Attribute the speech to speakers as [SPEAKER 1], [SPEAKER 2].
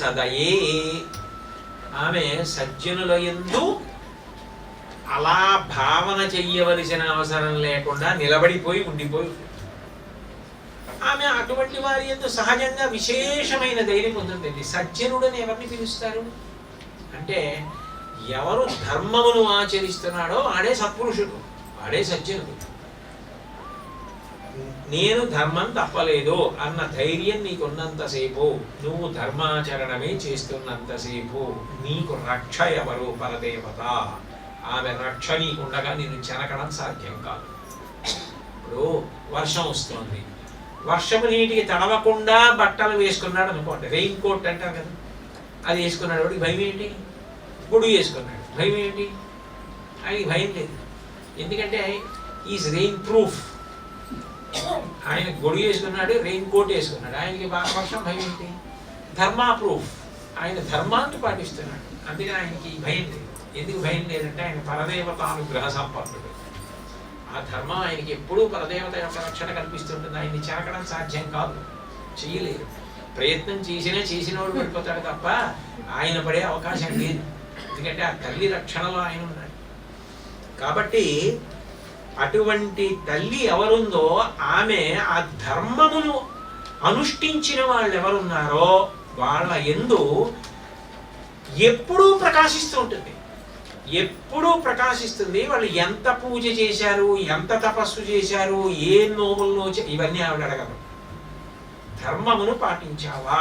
[SPEAKER 1] సదయే. ఆమె సజ్జనుల ఎందు అలా భావన చెయ్యవలసిన అవసరం లేకుండా నిలబడిపోయి ఉండిపోయి ఆమె అటువంటి వారి ఎందు సహజంగా విశేషమైన ధైర్యం పొందుతుంది. సజ్జనుడని ఎవరిని పిలుస్తారు? అంటే ఎవరు ధర్మమును ఆచరిస్తున్నాడో ఆడే సత్పురుషుడు ఆడే సజ్జనుడు. నేను ధర్మం తప్పలేదు అన్న ధైర్యం నీకున్నంతసేపు నువ్వు ధర్మాచరణమే చేస్తున్నంతసేపు నీకు రక్ష ఎవరు? పరదేవత. ఆమె రక్ష నీకుండగా నేను చెనకడం సాధ్యం కాదు. ఇప్పుడు వర్షం వస్తుంది. వర్షం నీటికి తడవకుండా బట్టలు వేసుకున్నాడు అనుకోండి. రెయిన్ కోట్ అంటారు కదా. అది వేసుకున్నాడు వాడికి భయం ఏంటి? గుడి వేసుకున్నాడు. భయం ఏంటి? ఆయనకి భయం లేదు. ఎందుకంటే ఈజ్ రెయిన్ ప్రూఫ్ ఆయన గొడుగు వేసుకున్నాడు రెయిన్ కోట్ వేసుకున్నాడు. ఆయనకి బాగా వర్షం భయం ఏంటి? ధర్మా ప్రూఫ్ ఆయన ధర్మాన్ని పాటిస్తున్నాడు. అందుకని ఆయనకి భయం లేదు. ఎందుకు భయం లేదంటే ఆయన పరదేవత అనుగ్రహ సంపన్నుడు. ఆ ధర్మం ఆయనకి ఎప్పుడూ పరదేవత యొక్క రక్షణ కల్పిస్తుంటుంది. ఆయన్ని చెరకడం సాధ్యం కాదు. చేయలేరు. ప్రయత్నం చేసినా చేసినవాడు పడిపోతాడు తప్ప ఆయన పడే అవకాశం లేదు. ఎందుకంటే ఆ తల్లి రక్షణలో ఆయన ఉన్నాడు. కాబట్టి అటువంటి తల్లి ఎవరుందో ఆమె ఆ ధర్మమును అనుష్ఠించిన వాళ్ళు ఎవరున్నారో వాళ్ళ ఎందు ఎప్పుడూ ప్రకాశిస్తూ ఉంటుంది. ఎప్పుడూ ప్రకాశిస్తుంది వాళ్ళు ఎంత పూజ చేశారు ఎంత తపస్సు చేశారు ఏ నోములను ఇవన్నీ ఆవిడ అడగదు. ధర్మమును పాటించావా?